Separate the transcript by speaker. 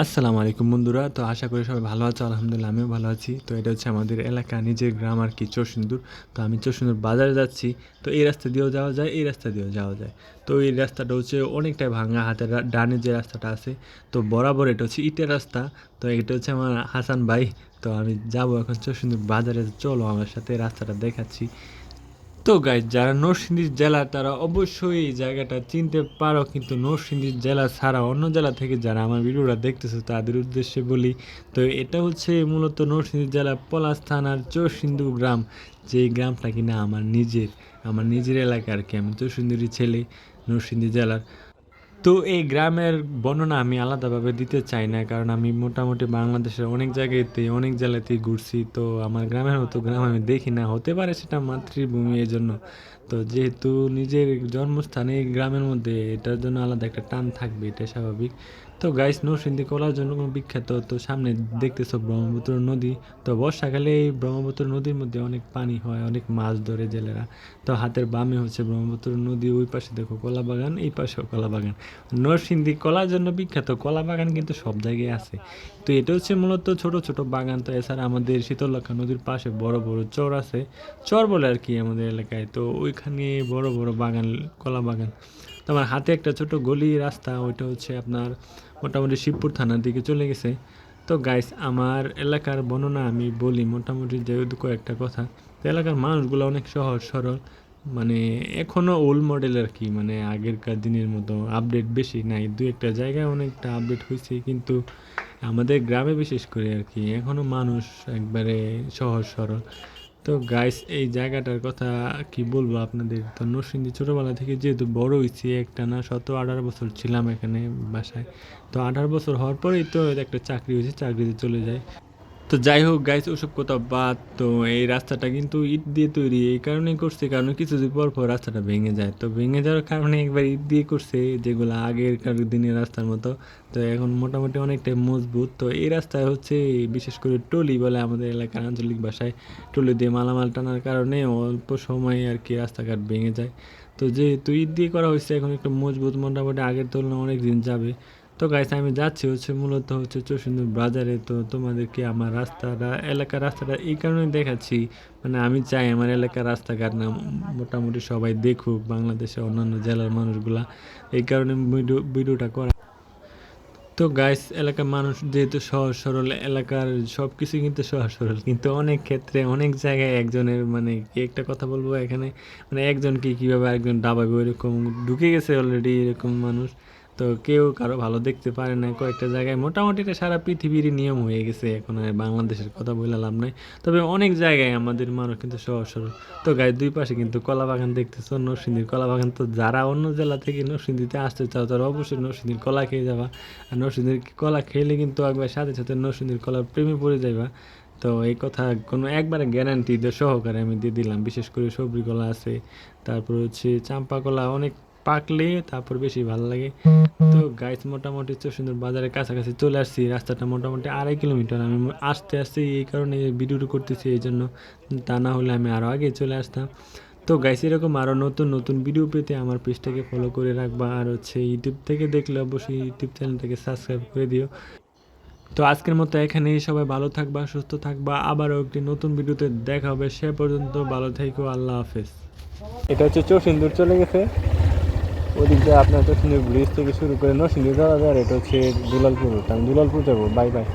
Speaker 1: আসসালামু আলাইকুম বন্ধুরা, তো আশা করি সবাই ভালো আছো, আলহামদুলিল্লাহ আমিও ভালো আছি। তো এটা হচ্ছে আমাদের এলাকা, নিজের গ্রাম আর কি, চরসিন্দুর। তো আমি চরসিন্দুর বাজারে যাচ্ছি, তো এই রাস্তা দিয়েও যাওয়া যায়, এই রাস্তা দিয়েও যাওয়া যায়। তো এই রাস্তাটা হচ্ছে অনেকটাই ভাঙা হাতের ডানে যে রাস্তাটা আছে, তো বরাবর এটা হচ্ছে ইটের রাস্তা। তো এটা হচ্ছে আমার হাসান ভাই, তো আমি যাব এখন চরসিন্দুর বাজারে, চলো আমার সাথে রাস্তাটা দেখাচ্ছি। তো গাইজ যারা নরসিংদী জেলা, তারা অবশ্যই এই জায়গাটা চিনতে পারো। কিন্তু নরসিংদী জেলা ছাড়া অন্য জেলা থেকে যারা আমার ভিডিওটা দেখতেছে, তাদের উদ্দেশ্যে বলি, তো এটা হচ্ছে মূলত নরসিংদী জেলা পলাশ থানার চৌসিন্দু গ্রাম। যেই গ্রামটা কিনা আমার নিজের আমার নিজের এলাকা আর কি। আমি চরসিন্দুরি ছেলে, নরসিংদী জেলার। তো এই গ্রামের বর্ণনা আমি আলাদাভাবে দিতে চাই না, কারণ আমি মোটামুটি বাংলাদেশের অনেক জায়গাতেই অনেক জেলাতেই ঘুরছি। তো আমার গ্রামের মতো গ্রাম আমি দেখি না, হতে পারে সেটা মাতৃভূমি এই জন্য তো যেহেতু নিজের জন্মস্থানে গ্রামের মধ্যে এটার জন্য আলাদা একটা টান থাকবে এটা স্বাভাবিক। তো গাইস নরসিংদী কলার জন্য বিখ্যাত, তো সামনে দেখতেছো ব্রহ্মপুত্র নদী। তো বর্ষাকালে এই ব্রহ্মপুত্র নদীর মধ্যে অনেক পানি হয়, অনেক মাছ ধরে জেলেরা। তো হাতের বামে হচ্ছে ব্রহ্মপুত্র নদী, ওই পাশে দেখো কলা বাগান এই পাশেও কলা বাগান নরসিংদী কলার জন্য বিখ্যাত কলা বাগান কিন্তু সব জায়গায় আছে। তো এটা হচ্ছে মূলত ছোট ছোট বাগান। তো এছাড়া আমাদের শীতলক্ষা নদীর পাশে বড় বড় চর আছে। চর বলে আর কি আমাদের এলাকায়। তো ওইখানে বড় বড় বাগান, কলা বাগান। তো আমার হাতে একটা ছোট গলি রাস্তা, ওইটা হচ্ছে আপনার মোটামুটি শিবপুর থানার দিকে চলে গেছে। তো গাইস আমার এলাকার বর্ণনা আমি বলি মোটামুটি যেহেতু কয়েকটা কথা। তো এলাকার মানুষগুলো অনেক সহজ, সরল। মানে এখনও ওল্ড মডেল আর কি মানে আগেরকার দিনের মতো আপডেট বেশি নাই। দু একটা জায়গায় অনেকটা আপডেট হয়েছে, কিন্তু আমাদের গ্রামে বিশেষ করে আর কি এখনও মানুষ একবারে সহজ, সরল। তো গাইস এই জায়গাটার কথা কি বলব আপনাদের? তো নরসিংদী ছোটোবেলা থেকে যেহেতু বড় হয়েছি, একটা না শত আঠারো বছর ছিলাম এখানে বাসায়। তো আঠারো বছর হওয়ার পরেই তো একটা চাকরি হয়েছে, চাকরিতে চলে যায়। তো যাই হোক গাইস ওসব কথা বাদ তো এই রাস্তাটা কিন্তু ইট দিয়ে তৈরি, এই কারণেই করছে, কারণ কিছুদিন পর পর রাস্তাটা ভেঙে যায়। তো ভেঙে যাওয়ার কারণে একবার ইট দিয়ে করছে, যেগুলো আগেরকার দিনের রাস্তার মতো। তো এখন মোটামুটি অনেকটাই মজবুত। তো এই রাস্তায় হচ্ছে, বিশেষ করে টলি বলে আমাদের এলাকার আঞ্চলিক ভাষায়, টলি দিয়ে মালামাল টানার কারণে অল্প সময়ে আর কি রাস্তাঘাট ভেঙে যায়। তো যেহেতু ইট দিয়ে করা হয়েছে, এখন একটু মজবুত, মোটামুটি আগের তুলনায় অনেক দিন যাবে। তো গাইস আমি যাচ্ছি হচ্ছে মূলত হচ্ছে চৌসুন্দর বাজারে। তো তোমাদেরকে আমার রাস্তাটা, এলাকার রাস্তাটা এই কারণে দেখাচ্ছি। মানে আমি চাই আমার এলাকার রাস্তাঘাট না, মোটামুটি সবাই দেখুক, বাংলাদেশের অন্যান্য জেলার মানুষগুলা। এই কারণে ভিডিও, ভিডিওটা করা। তো গাইস এলাকার মানুষ যেহেতু সহজ সরল, এলাকার সব কিছু কিন্তু সহজ সরল। কিন্তু অনেক ক্ষেত্রে, অনেক জায়গায় একজনের মানে একটা কথা বলব এখানে? মানে একজনকে কীভাবে একজন ডাবাবে ওইরকম ঢুকে গেছে অলরেডি এরকম মানুষ। তো কেউ কারও ভালো দেখতে পারে না কয়েকটা জায়গায়। মোটামুটি এটা সারা পৃথিবীরই নিয়ম হয়ে গেছে, এখন আর বাংলাদেশের কথা বলে লাভ নাই। তবে অনেক জায়গায় আমাদের মানুষ কিন্তু সহজ সরল তো গায়ে দুই পাশে কিন্তু কলা বাগান দেখতেছো, নরসিংদীর কলা বাগান। তো যারা অন্য জেলা থেকে নরসিংদীতে আসতে চাও, তারা অবশ্যই নরসিংদীর কলা খেয়ে যাবা। আর নরসিংদীর কলা খেলে কিন্তু একবার সাথে সাথে নরসিংদীর কলার প্রেমে পড়ে যাইবা। তো এই কথা কোনো একবারে গ্যারান্টি সহকারে আমি দিয়ে দিলাম। বিশেষ করে সবজি কলা আছে, তারপর হচ্ছে চাম্পা কলা, অনেক পাকলে তারপর বেশি ভালো লাগে। তো গাইস মোটামুটি তো সুন্দর বাজারের কাছাকাছি চলে আসছি, রাস্তাটা মোটামুটি আড়াই কিলোমিটার। আমি আসতে আসতে এই কারণে ভিডিওটা করতেছি এই জন্য, তা না হলে আমি আরও আগে চলে আসতাম। তো গাইস এরকম আরও নতুন নতুন ভিডিও পেতে আমার পেজটাকে ফলো করে রাখবা, আর হচ্ছে ইউটিউব থেকে দেখলে অবশ্যই ইউটিউব চ্যানেলটাকে সাবস্ক্রাইব করে দিও। তো আজকের মতো এখানেই সবাই ভালো থাকবা, সুস্থ থাকবা, আবারও একটি নতুন ভিডিওতে দেখা হবে, সে পর্যন্ত ভালো থেকো, আল্লাহ হাফেজ। এটা হচ্ছে চৌসিন্দুর চলে গেছে। ওদিক আপনার তো শুনে ব্রিজ থেকে শুরু করে নরসিংদী যাওয়া যায় আর এটা হচ্ছে দুলালপুর। আমি দুলালপুর যাব বাই বাই